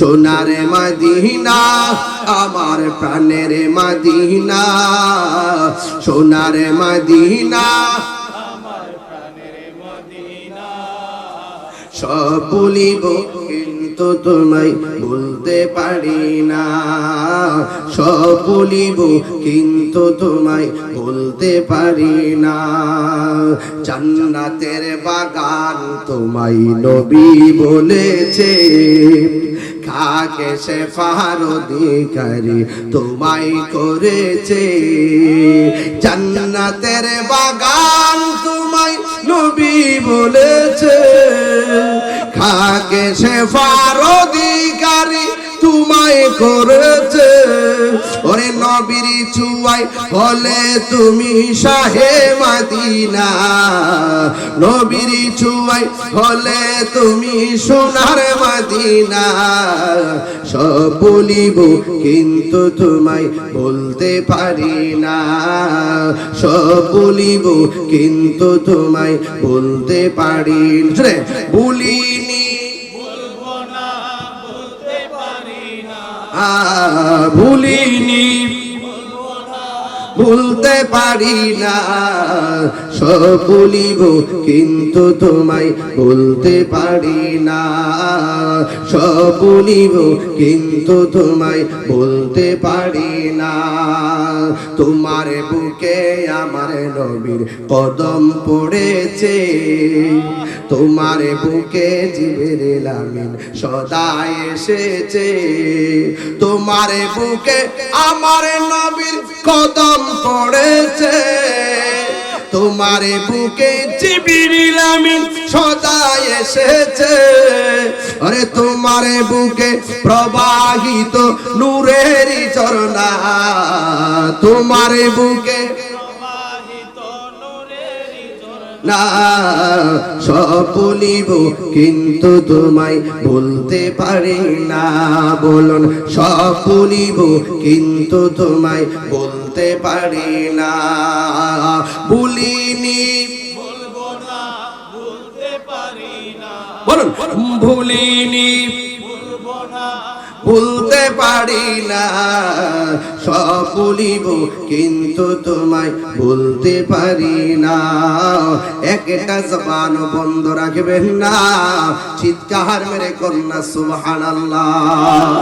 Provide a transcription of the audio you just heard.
সোনার মাদিনা, আমার প্রাণের মাদিনা, সোনার মাদিনা, সব বলিব কিন্তু তোমায় বলতে পারি না। সব বলিব কিন্তু তোমায় বলতে পারি না। জান্নাতের বাগান তোমায় নবী বলেছে খাকে সে ফারদিকারি তোমায় করেছে। জান্নাতের বাগান তোমায় নবী বলেছে। থাকে সে তোমায় করেছে। ওরে নবীর চুয়াই হলে তুমি শাহে মাদিনা। নবীর চুয়াই হলে তুমি সোনার মাদিনা। সব বলিব, কিন্তু তোমায় বলতে পারি না। সব বলিব, কিন্তু তোমায় বলতে পারি না। ভুলিনি ভুলতে পারি না। সব কিন্তু তোমায় বলতে পারি না। সব কিন্তু তোমায় বলতে পারি না। তোমার বুকে আমার নবীর কদম পড়েছে। তোমার বুকে জীবের লামিন সদা এসেছে। তোমার বুকে আমার নবীর কদম পড়েছে। তোমার বুকে জিবিরিল আমিন সদা এসেছে। আরে তোমারে বুকে প্রবাহিত নূরের ঝরনা তোমারে বুকে না বলিব কিন্তু তোমায় বলতে পারি না। বলুন বলিব কিন্তু তোমায় বলতে পারি না। ভুলিনি বলুন। ভুলিনি ভুলতে পারি না। সব কিন্তু তোমায় ভুলতে পারি না। একটা জবান বন্ধ রাখবেন না। চিৎকার মেরে কন্যা, সুবহানাল্লাহ।